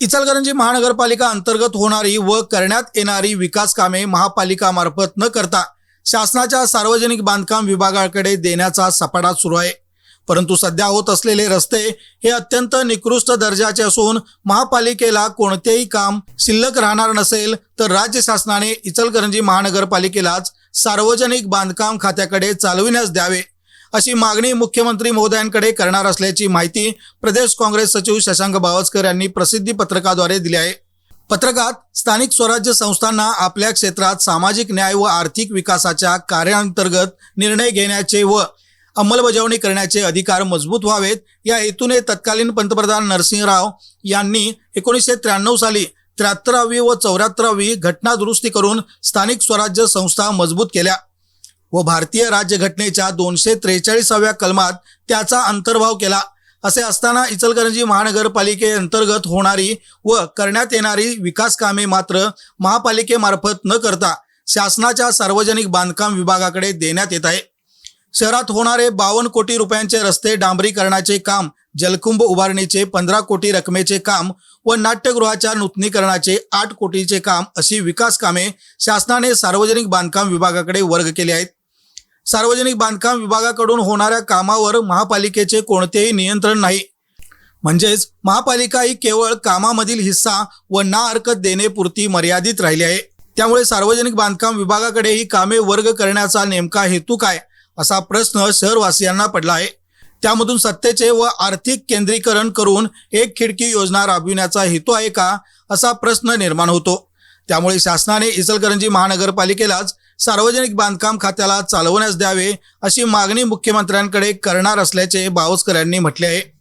इचलकरंजी महानगरपालिका अंतर्गत होणारी व करण्यात येणारी विकास कामे महापालिकामार्फत न करता शासनाच्या सार्वजनिक बांधकाम विभागाकडे देण्याचा सपाटा सुरू आहे. परंतु सध्या होत असलेले रस्ते हे अत्यंत निकृष्ट दर्जाचे असून महापालिकेला कोणतेही काम शिल्लक राहणार नसेल तर राज्य शासनाने इचलकरंजी महानगरपालिकेलाच सार्वजनिक बांधकाम खात्याकडे चालविण्यास द्यावे. अशी मागणी मुख्यमंत्री महोदयांकडे करणार असल्याची माहिती प्रदेश काँग्रेस सचिव शशांक बावस्कर यांनी प्रसिद्धी पत्रकाद्वारे दिली आहे. पत्रकात स्थानिक स्वराज्य संस्थांना आपल्या क्षेत्रात सामाजिक न्याय व आर्थिक विकासाच्या कार्याअंतर्गत निर्णय घेण्याचे व अंमलबजावणी करण्याचे अधिकार मजबूत व्हावेत या हेतूने तत्कालीन पंतप्रधान नरसिंहराव यांनी एकोणीसशे त्र्याण्णव साली त्र्याहत्तरावी व चौऱ्याहत्तरावी घटना दुरुस्ती करून स्थानिक स्वराज्य संस्था मजबूत केल्या. व भारतीय राज्यघटनेच्या दोनशे त्रेचाळीसाव्या कलमात त्याचा अंतर्भाव केला. असे असताना इचलकरंजी महानगरपालिकेअंतर्गत होणारी व करण्यात येणारी विकास कामे मात्र महापालिकेमार्फत न करता शासनाच्या सार्वजनिक बांधकाम विभागाकडे देण्यात येत आहे. शहरात होणारे बावन्न कोटी रुपयांचे रस्ते डांबरीकरणाचे काम जलकुंभ उभारणीचे पंधरा कोटी रकमेचे काम व नाट्यगृहाच्या नूतनीकरणाचे आठ कोटीचे काम अशी विकास कामे शासनाने सार्वजनिक बांधकाम विभागाकडे वर्ग केले आहेत. सार्वजनिक बांधकाम विभागाकडून होणाऱ्या कामावर महापालिकेचे कोणतेही नियंत्रण नाही. म्हणजेच महापालिका ही केवळ कामामधील हिस्सा व ना हरकत देणेपुरती मर्यादित राहिली आहे. त्यामुळे सार्वजनिक बांधकाम विभागाकडे ही कामे वर्ग करण्याचा नेमका हेतू काय असा प्रश्न शहरवासियांना पडला आहे. त्यामधून सत्तेचे व आर्थिक केंद्रीकरण करून एक खिडकी योजना राबविण्याचा हेतू आहे का असा प्रश्न निर्माण होतो. त्यामुळे शासनाने इचलकरंजी महानगरपालिकेलाच सार्वजनिक बांधकाम खात्याला चालवण्यास द्यावे अशी मागणी मुख्यमंत्र्यांकडे करणार असल्याचे बावस्कर यांनी म्हटले आहे.